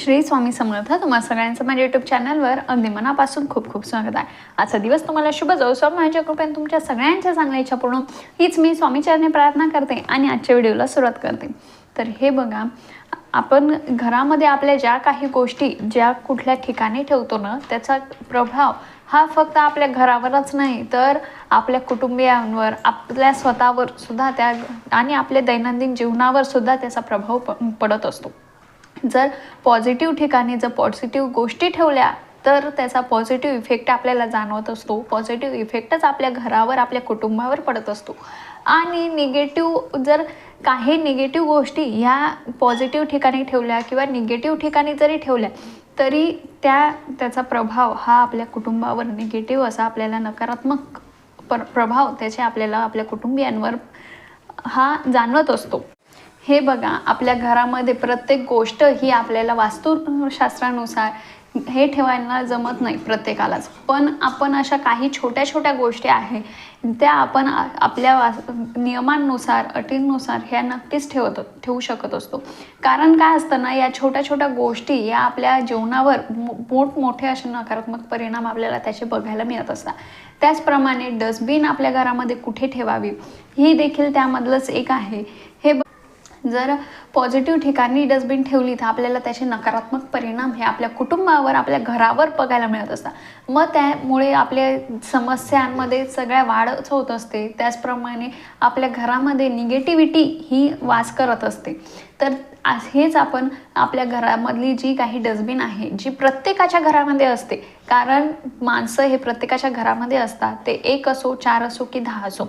श्री स्वामी समर्थ तुम्हा सगळ्यांचं माझ्या युट्यूब चॅनलवर अगदी मनापासून खूप खूप स्वागत आहे. आजचा दिवस तुम्हाला शुभ जाऊ स्वामी माझ्या कृपेने तुमच्या सगळ्यांच्या चांगल्या इच्छा पूर्ण हीच मी स्वामीचरणी प्रार्थना करते आणि आजच्या व्हिडिओला सुरुवात करते. तर हे बघा आपण घरामध्ये आपल्या ज्या काही गोष्टी ज्या कुठल्या ठिकाणी ठेवतो ना त्याचा प्रभाव हा फक्त आपल्या घरावरच नाही तर आपल्या कुटुंबियांवर आपल्या स्वतःवर सुद्धा त्या आणि आपल्या दैनंदिन जीवनावर सुद्धा त्याचा प्रभाव प पडत असतो. जर पॉझिटिव्ह ठिकाणी जर पॉझिटिव्ह गोष्टी ठेवल्या तर त्याचा पॉझिटिव्ह इफेक्ट आपल्याला जाणवत असतो. पॉझिटिव्ह इफेक्टच आपल्या घरावर आपल्या कुटुंबावर पडत असतो. आणि निगेटिव्ह जर काही निगेटिव्ह गोष्टी ह्या पॉझिटिव्ह ठिकाणी ठेवल्या किंवा निगेटिव्ह ठिकाणी जरी ठेवल्या तरी त्या त्याचा प्रभाव हा आपल्या कुटुंबावर निगेटिव्ह असा आपल्याला नकारात्मक पर प्रभाव त्याचे आपल्याला आपल्या कुटुंबियांवर हा जाणवत असतो. हे बघा आपल्या घरामध्ये प्रत्येक गोष्ट ही आपल्याला वास्तुशास्त्रानुसार हे ठेवायला जमत नाही प्रत्येकालाच. पण आपण अशा काही छोट्या छोट्या गोष्टी आहे त्या आपण आपल्या वा नियमांनुसार अटींनुसार ह्या नक्कीच ठेवत ठेवू शकत असतो. कारण काय असतं ना या छोट्या छोट्या गोष्टी या आपल्या जीवनावर मो- मोठमोठे असे नकारात्मक परिणाम आपल्याला त्याचे बघायला मिळत असतात. त्याचप्रमाणे डस्टबिन आपल्या घरामध्ये कुठे ठेवावी? ही देखील त्यामधलंच एक आहे. हे ब- जर पॉझिटिव्ह ठिकाणी डस्टबिन ठेवली तर आपल्याला त्याचे नकारात्मक परिणाम हे आपल्या कुटुंबावर आपल्या घरावर बघायला मिळत असतात. मग त्यामुळे आपल्या समस्यांमध्ये सगळ्या वाढच होत असते. त्याचप्रमाणे आपल्या घरामध्ये निगेटिव्हिटी ही वास करत असते. तर हेच आपण आपल्या घरामधली जी काही डस्टबिन आहे जी प्रत्येकाच्या घरामध्ये असते. कारण माणसं हे प्रत्येकाच्या घरामध्ये असतात. ते एक असो चार असो की दहा असो.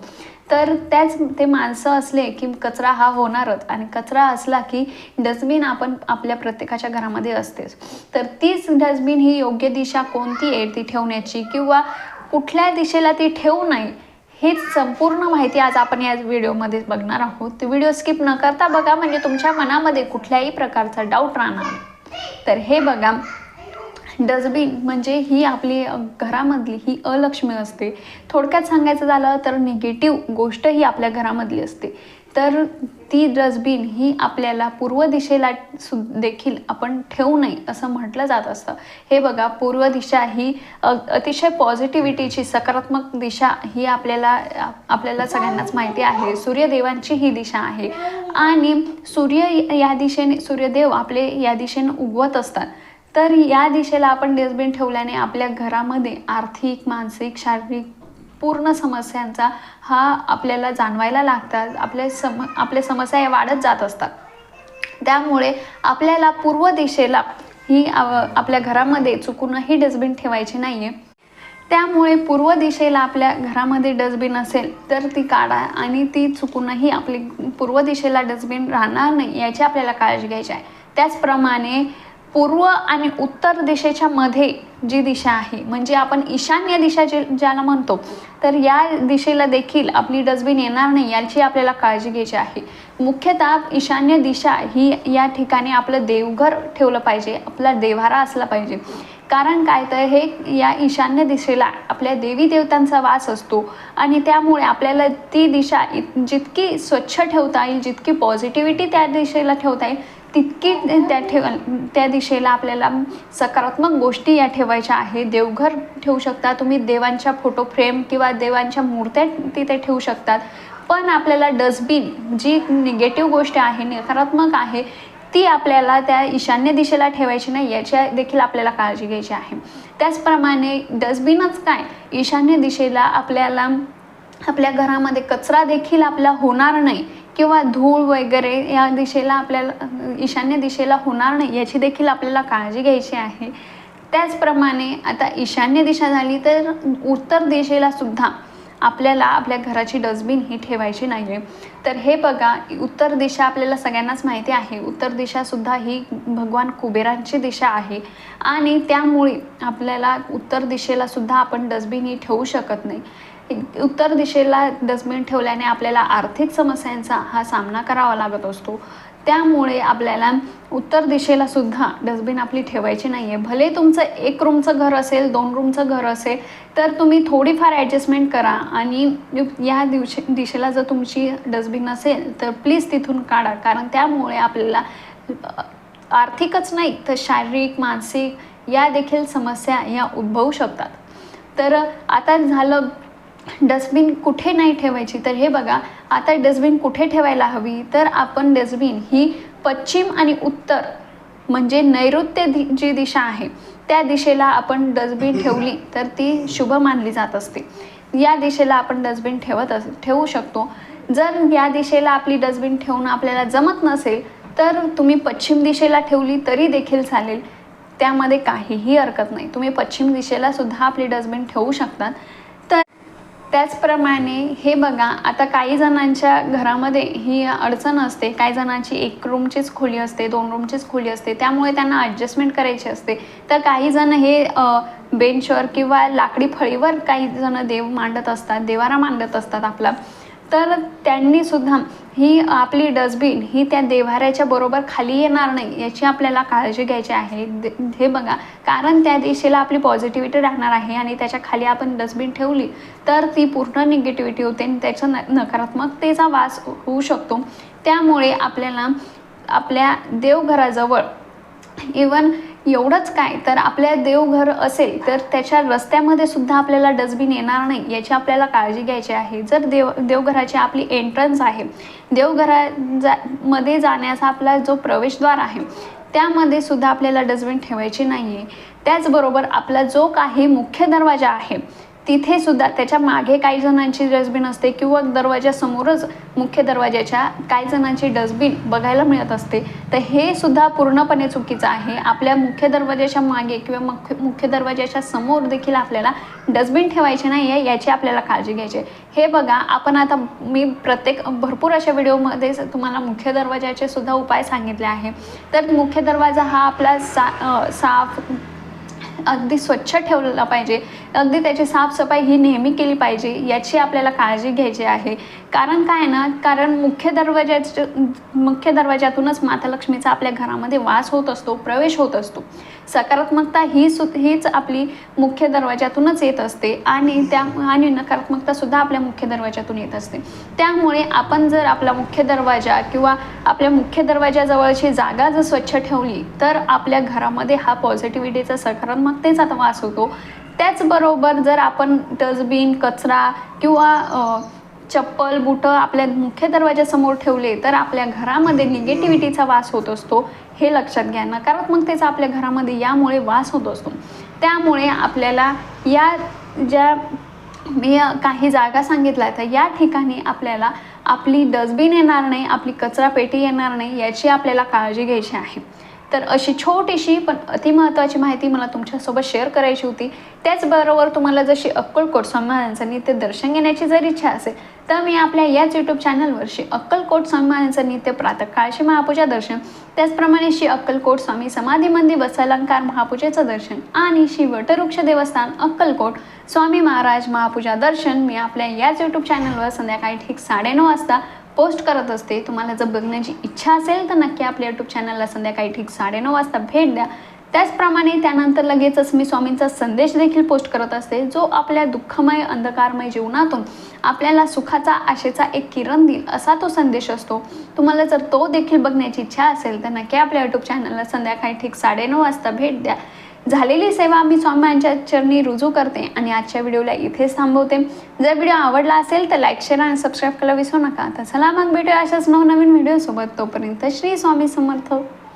तर त्याच ते माणसं असले की कचरा हा होणारच. आणि कचरा असला की डस्टबिन आपण आपल्या प्रत्येकाच्या घरामध्ये असतेच. तर तीच डस्टबिन ही योग्य दिशा कोणती आहे ती ठेवण्याची किंवा कुठल्या दिशेला ती ठेवू नये हीच संपूर्ण माहिती आज आपण या व्हिडिओमध्ये बघणार आहोत. व्हिडिओ स्किप न करता बघा म्हणजे तुमच्या मनामध्ये कुठल्याही प्रकारचा डाऊट राहणार तर हे बघा डस्टबिन म्हणजे ही आपली घरामधली ही अलक्ष्मी असते. थोडक्यात सांगायचं झालं तर निगेटिव्ह गोष्ट ही आपल्या घरामधली असते. तर ती डस्टबिन ही आपल्याला पूर्व दिशेला सु देखील आपण ठेवू नये असं म्हटलं जात असतं. हे बघा पूर्व दिशा ही अतिशय पॉझिटिव्हिटीची सकारात्मक दिशा ही आपल्याला आपल्याला सगळ्यांनाच माहिती आहे. सूर्यदेवांची ही दिशा आहे. आणि सूर्य या दिशेने सूर्यदेव आपले या दिशेने उगवत असतात. तर या दिशेला आपण डस्टबिन ठेवल्याने आपल्या घरामध्ये आर्थिक मानसिक शारीरिक पूर्ण समस्यांचा हा आपल्याला जाणवायला लागतात. आपल्या सम आपल्या समस्या या वाढत जात असतात. त्यामुळे आपल्याला पूर्व दिशेला ही आपल्या घरामध्ये चुकूनही डस्टबिन ठेवायची नाही आहे त्यामुळे पूर्व दिशेला आपल्या घरामध्ये डस्टबिन असेल तर ती काढा आणि ती चुकूनही आपली पूर्व दिशेला डस्टबिन राहणार नाही याची आपल्याला काळजी घ्यायची आहे. त्याचप्रमाणे पूर्व आणि उत्तर दिशेच्या मध्ये जी दिशा आहे म्हणजे आपण ईशान्य दिशा जे ज्याला म्हणतो तर या दिशेला देखील आपली डस्टबिन येणार नाही याची आपल्याला काळजी घ्यायची आहे. मुख्यतः ईशान्य दिशा ही या ठिकाणी आपलं देवघर ठेवलं पाहिजे आपला देव्हारा असला पाहिजे. कारण काय तर हे या ईशान्य दिशेला आपल्या देवी देवतांचा वास असतो आणि त्यामुळे आपल्याला ती दिशा जितकी स्वच्छ ठेवता येईल जितकी पॉझिटिव्हिटी त्या दिशेला ठेवता येईल तितकी त्या ठेव त्या दिशेला आपल्याला सकारात्मक गोष्टी या ठेवायच्या आहे देवघर ठेवू शकता तुम्ही देवांच्या फोटो फ्रेम किंवा देवांच्या मूर्त्या तिथे ठेवू शकतात. पण आपल्याला डस्टबिन जी निगेटिव्ह गोष्ट आहे नकारात्मक आहे ती आपल्याला त्या ईशान्य दिशेला ठेवायची नाही याच्या देखील आपल्याला काळजी घ्यायची आहे. त्याचप्रमाणे डस्टबिनच काय ईशान्य दिशेला आपल्याला आपल्या घरामध्ये कचरा देखील आपला होणार नाही. किंवा धूळ वगैरे या दिशेला आपल्याला ईशान्य दिशेला होणार नाही याची देखील आपल्याला काळजी घ्यायची आहे. त्याचप्रमाणे आता ईशान्य दिशा झाली तर उत्तर दिशेला सुद्धा आपल्याला आपल्या घराची डस्टबिन ही ठेवायची नाही आहे तर हे बघा उत्तर दिशा आपल्याला सगळ्यांनाच माहिती आहे. उत्तर दिशासुद्धा ही भगवान कुबेरांची दिशा आहे. आणि त्यामुळे आपल्याला उत्तर दिशेला सुद्धा आपण डस्टबिन ही ठेवू शकत नाही. उत्तर दिशेला डस्टबिन ठेवल्याने आपल्याला आर्थिक समस्यांचा हा सामना करावा लागत असतो. त्यामुळे आपल्याला उत्तर दिशेला सुद्धा डस्टबिन आपली ठेवायची नाही आहे भले तुमचं एक रूमचं घर असेल दोन रूमचं घर असेल तर तुम्ही थोडीफार ॲडजस्टमेंट करा आणि या दिवशी दिशेला जर तुमची डस्टबिन असेल तर प्लीज तिथून काढा. कारण त्यामुळे आपल्याला आर्थिकच नाही तर शारीरिक मानसिक या देखील समस्या या उद्भवू शकतात. तर आता झालं डस्टबिन कुठे नाही ठेवायची? तर हे बघा आता डस्टबिन कुठे ठेवायला हवी? तर आपण डस्टबिन ही पश्चिम आणि उत्तर म्हणजे नैऋत्य दि जी दिशा आहे त्या दिशेला आपण डस्टबिन ठेवली तर ती शुभ मानली जात असते. या दिशेला आपण डस्टबिन ठेवत अस ठेवू शकतो. जर या दिशेला आपली डस्टबिन ठेवणं आपल्याला जमत नसेल तर तुम्ही पश्चिम दिशेला ठेवली तरी देखील चालेल. त्यामध्ये काहीही हरकत नाही. तुम्ही पश्चिम दिशेला सुद्धा आपली डस्टबिन ठेवू शकतात. त्याचप्रमाणे हे बघा आता काही जणांच्या घरामध्ये ही अडचण असते. काही जणांची एक रूमचीच खोली असते दोन रूमचीच खोली असते. त्यामुळे त्यांना ॲडजस्टमेंट करायची असते. तर काही जण हे बेंचवर किंवा लाकडी फळीवर काही जण देव मांडत असतात देवारा मांडत असतात आपला. तर त्यांनी सुद्धा ही आपली डस्टबिन ही त्या देव्हाऱ्याच्या बरोबर खाली येणार नाही याची आपल्याला काळजी घ्यायची आहे. दे- हे बघा कारण त्या दिशेला आपली पॉझिटिव्हिटी राहणार आहे आणि त्याच्याखाली आपण डस्टबिन ठेवली तर ती पूर्ण निगेटिव्हिटी होते आणि त्याचा न नकारात्मकतेचा वास हो- होऊ शकतो. त्यामुळे आपल्याला आपल्या देवघराजवळ इवन एवढंच काय? तर आपल्या देवघर असेल तर त्याच्या रस्त्यामध्ये सुद्धा आपल्याला डस्टबिन येणार नाही. याची आपल्याला काळजी घ्यायची आहे. जर देव देवघराची आपली एंट्रन्स आहे देवघरा जा मध्ये जाण्याचा आपला जो प्रवेशद्वार आहे त्यामध्ये सुद्धा आपल्याला डस्टबिन ठेवायची नाही आहे त्याचबरोबर आपला जो काही मुख्य दरवाजा आहे तिथे सुद्धा त्याच्यामागे काही जणांची डस्टबिन असते किंवा दरवाजासमोरच मुख्य दरवाजाच्या काही जणांची डस्टबिन बघायला मिळत असते. तर हे सुद्धा पूर्णपणे चुकीचं आहे. आपल्या मुख्य दरवाजाच्या मागे किंवा मुख्य मुख्य दरवाजाच्या समोर देखील आपल्याला डस्टबिन ठेवायचे नाही आहे याची आपल्याला काळजी घ्यायची आहे. हे बघा आपण आता मी प्रत्येक भरपूर अशा व्हिडिओमध्ये तुम्हाला मुख्य दरवाजाचे सुद्धा उपाय सांगितले आहे. तर मुख्य दरवाजा हा आपला सा साफ अगदी स्वच्छ ठेवलेला पाहिजे. अगदी त्याची साफसफाई ही नेहमी केली पाहिजे याची आपल्याला काळजी घ्यायची आहे. कारण काय ना कारण मुख्य दरवाज्याच्या मुख्य दरवाजातूनच माता लक्ष्मीचा आपल्या घरामध्ये वास होत असतो प्रवेश होत असतो. सकारात्मकता ही सु हीच आपली मुख्य दरवाजातूनच येत असते आणि त्या आणि नकारात्मकता सुद्धा आपल्या मुख्य दरवाजातून येत असते. त्यामुळे आपण जर आपला मुख्य दरवाजा किंवा आपल्या मुख्य दरवाजाजवळची जागा जर स्वच्छ ठेवली तर आपल्या घरामध्ये हा पॉझिटिव्हिटीचा सकारात्मकतेचा वास होतो. त्याचबरोबर जर आपण डस्टबिन कचरा किंवा चप्पल बुटं आपल्या मुख्य दरवाजासमोर ठेवले तर आपल्या घरामध्ये निगेटिव्हिटीचा वास होत असतो हे लक्षात घ्या. नकारात्मकतेचा आपल्या घरामध्ये यामुळे वास होत असतो. त्यामुळे आपल्याला या ज्या मी काही जागा सांगितल्या तर या ठिकाणी आपल्याला आपली डस्टबिन येणार नाही आपली कचरा पेटी येणार नाही याची आपल्याला काळजी घ्यायची आहे. तर अशी छोटीशी पण अतिमहत्त्वाची माहिती मला तुमच्यासोबत शेअर करायची होती. त्याचबरोबर तुम्हाला जशी अक्कलकोट स्वामी महाराजांचं ते दर्शन घेण्याची जर इच्छा असेल तर मी आपल्या याच यूट्यूब चॅनलवर श्री अक्कलकोट स्वामी महाराजांचं नित्य प्रातःकाळशी महापूजा दर्शन त्याचप्रमाणे श्री अक्कलकोट स्वामी समाधी मंदिर वसलंकार महापूजेचं दर्शन आणि श्री वटवृक्ष देवस्थान अक्कलकोट स्वामी महाराज महापूजा दर्शन मी आपल्या याच यूट्यूब चॅनलवर संध्याकाळी ठीक साडेनऊ वाजता पोस्ट करत असते. तुम्हाला जर बघण्याची इच्छा असेल तर नक्की आपल्या यूट्यूब चॅनलला संध्याकाळी ठीक साडेनऊ वाजता भेट द्या. त्याचप्रमाणे त्यानंतर लगेचच मी स्वामींचा संदेश देखील पोस्ट करत असते जो आपल्या दुःखमय अंधकारमय जीवनातून आपल्याला सुखाचा आशेचा एक किरण देईल असा तो संदेश असतो. तुम्हाला जर तो देखील बघण्याची इच्छा असेल तर नक्की आपल्या यूट्यूब चॅनलला संध्याकाळी ठीक साडेनऊ वाजता भेट द्या. झालेली सेवा मी स्वामींच्या चरणी रुजू करते आणि आजच्या व्हिडिओला इथेच थांबवते. जर व्हिडिओ आवडला असेल तर लाईक शेअर आणि सबस्क्राईब करायला विसरू नका. तर चला मग भेटूया अशाच नवनवीन व्हिडिओसोबत. तोपर्यंत श्री स्वामी समर्थ.